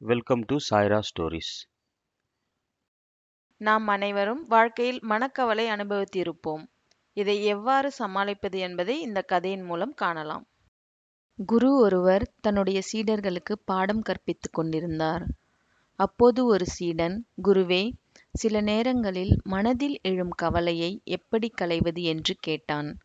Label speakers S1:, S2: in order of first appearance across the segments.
S1: Welcome to Saira stories
S2: நாம் அனைவரும் வாழ்க்கையில் மனக்கவலை அனுபவித்திருப்போம். இதை எவ்வாறு சமாளிப்பது என்பதை இந்த கதையின் மூலம் காணலாம். குரு ஒருவர் தன்னுடைய சீடர்களுக்கு பாடம் கற்பித்துக் கொண்டிருந்தார். அப்போது ஒரு சீடன் குருவே சில நேரங்களில் மனதில் எழும் கவலையை எப்படி களைவது? என்று கேட்டான்.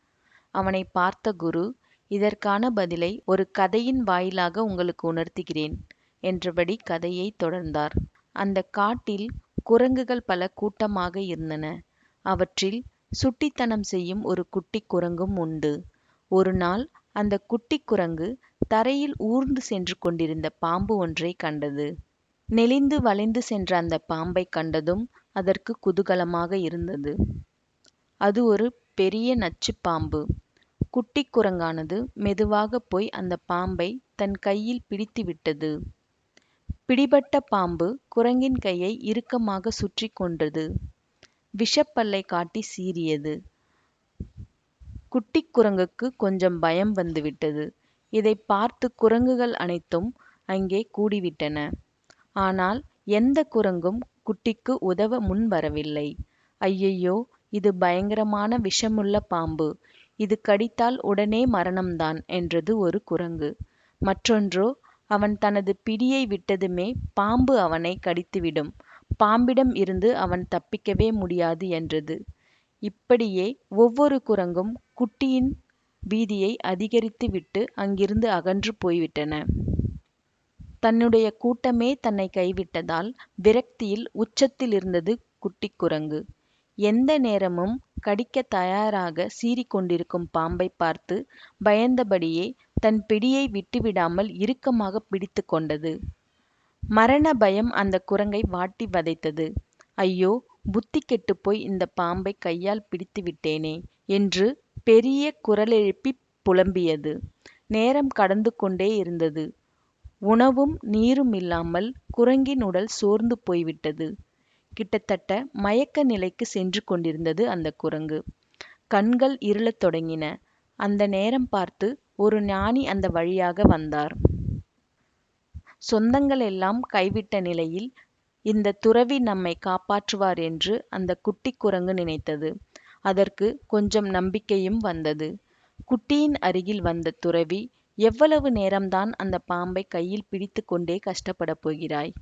S2: அவனை பார்த்த குரு இதற்கான பதிலை ஒரு கதையின் வாயிலாக உங்களுக்கு உணர்த்துகிறேன். என்றபடி கதையை தொடர்ந்தார். அந்த காட்டில் குரங்குகள் பல கூட்டமாக இருந்தன. அவற்றில் சுட்டித்தனம் செய்யும் ஒரு குட்டி குரங்கும் உண்டு. ஒரு நாள் அந்த குட்டி குரங்கு தரையில் ஊர்ந்து சென்று கொண்டிருந்த பாம்பு ஒன்றை கண்டது. நெளிந்து வளைந்து சென்ற அந்த பாம்பை கண்டதும் அதற்கு குதூகலமாக இருந்தது. அது ஒரு பெரிய நச்சு பாம்பு. குட்டி குரங்கானது மெதுவாக போய் அந்த பாம்பை தன் கையில் பிடித்து விட்டது. பிடிபட்ட பாம்பு குரங்கின் கையை இறுக்கமாக சுற்றி கொண்டது விஷப்பல்லை காட்டி சீறியது. குட்டி குரங்குக்கு கொஞ்சம் பயம் வந்துவிட்டது. இதை பார்த்து குரங்குகள் அனைத்தும் அங்கே கூடிவிட்டன. ஆனால் எந்த குரங்கும் குட்டிக்கு உதவ முன் வரவில்லை. ஐயையோ இது பயங்கரமான விஷமுள்ள பாம்பு. இது கடித்தால் உடனே மரணம்தான் என்றது ஒரு குரங்கு. மற்றொன்றோ அவன் தனது பிடியை விட்டதுமே பாம்பு அவனை கடித்துவிடும். பாம்பிடம் இருந்து அவன் தப்பிக்கவே முடியாது என்றது. இப்படியே ஒவ்வொரு குரங்கும் குட்டியின் பீதியை அதிகரித்து விட்டு அங்கிருந்து அகன்று போய்விட்டன. தன்னுடைய கூட்டமே தன்னை கைவிட்டதால் விரக்தியில் உச்சத்தில் இருந்தது குட்டி குரங்கு. எந்த நேரமும் கடிக்க தயாராக சீறிக்கொண்டிருக்கும் பாம்பை பார்த்து பயந்தபடியே தன் பிடியை விட்டுவிடாமல் இறுக்கமாக பிடித்து கொண்டது. மரண பயம் அந்த குரங்கை வாட்டி வதைத்தது. ஐயோ புத்தி கெட்டுப்போய் இந்த பாம்பை கையால் பிடித்து விட்டேனே என்று பெரிய குரலெழுப்பி புலம்பியது. நேரம் கடந்து கொண்டே இருந்தது. உணவும் நீரும் இல்லாமல் குரங்கின் உடல் சோர்ந்து போய்விட்டது. கிட்டத்தட்ட மயக்க நிலைக்கு சென்று கொண்டிருந்தது அந்த குரங்கு. கண்கள் இருளத் தொடங்கின. அந்த நேரம் பார்த்து ஒரு ஞானி அந்த வழியாக வந்தார். சொந்தங்கள் எல்லாம் கைவிட்ட நிலையில் இந்த துறவி நம்மை காப்பாற்றுவார் என்று அந்த குட்டி குரங்கு நினைத்தது. அதற்கு கொஞ்சம் நம்பிக்கையும் வந்தது. குட்டியின் அருகில் வந்த துறவி எவ்வளவு நேரம்தான் அந்த பாம்பை கையில் பிடித்து கொண்டே கஷ்டப்படப் போகிறாய்?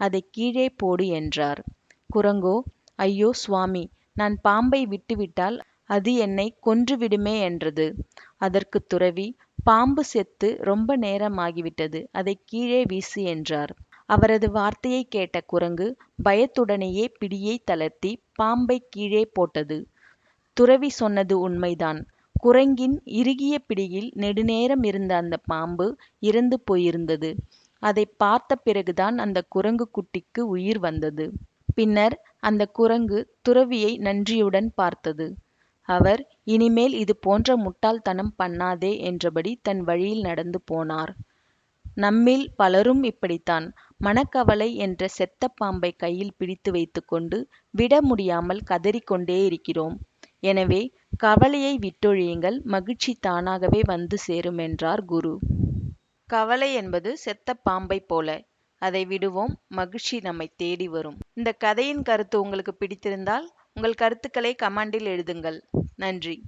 S2: அதை கீழே போடு என்றார். குரங்கோ ஐயோ சுவாமி நான் பாம்பை விட்டுவிட்டால் அது என்னை கொன்றுவிடுமே என்றது. அதற்கு துறவி பாம்பு செத்து ரொம்ப நேரமாகிவிட்டது அதை கீழே வீசு என்றார். அவரது வார்த்தையை கேட்ட குரங்கு பயத்துடனேயே பிடியை தளர்த்தி பாம்பை கீழே போட்டது. துறவி சொன்னது உண்மைதான். குரங்கின் இறுகிய பிடியில் நெடுநேரம் இருந்த அந்த பாம்பு இறந்து போயிருந்தது. அதை பார்த்த பிறகுதான் அந்த குரங்கு குட்டிக்கு உயிர் வந்தது. பின்னர் அந்த குரங்கு துறவியை நன்றியுடன் பார்த்தது. அவர் இனிமேல் இது போன்ற முட்டாள்தனம் பண்ணாதே என்றபடி தன் வழியில் நடந்து போனார். நம்மில் பலரும் இப்படித்தான். மனக்கவலை என்ற செத்த பாம்பை கையில் பிடித்து வைத்துக்கொண்டு விட முடியாமல் கதறிக்கொண்டே இருக்கிறோம். எனவே கவலையை விட்டொழியுங்கள் மகிழ்ச்சி தானாகவே வந்து சேரும் என்றார் குரு. கவலை என்பது செத்த பாம்பை போல. அதை விடுவோம் மகிழ்ச்சி நம்மை தேடி வரும். இந்த கதையின் கருத்து உங்களுக்கு பிடித்திருந்தால் உங்கள் கருத்துக்களை கமெண்டில் எழுதுங்கள். நன்றி.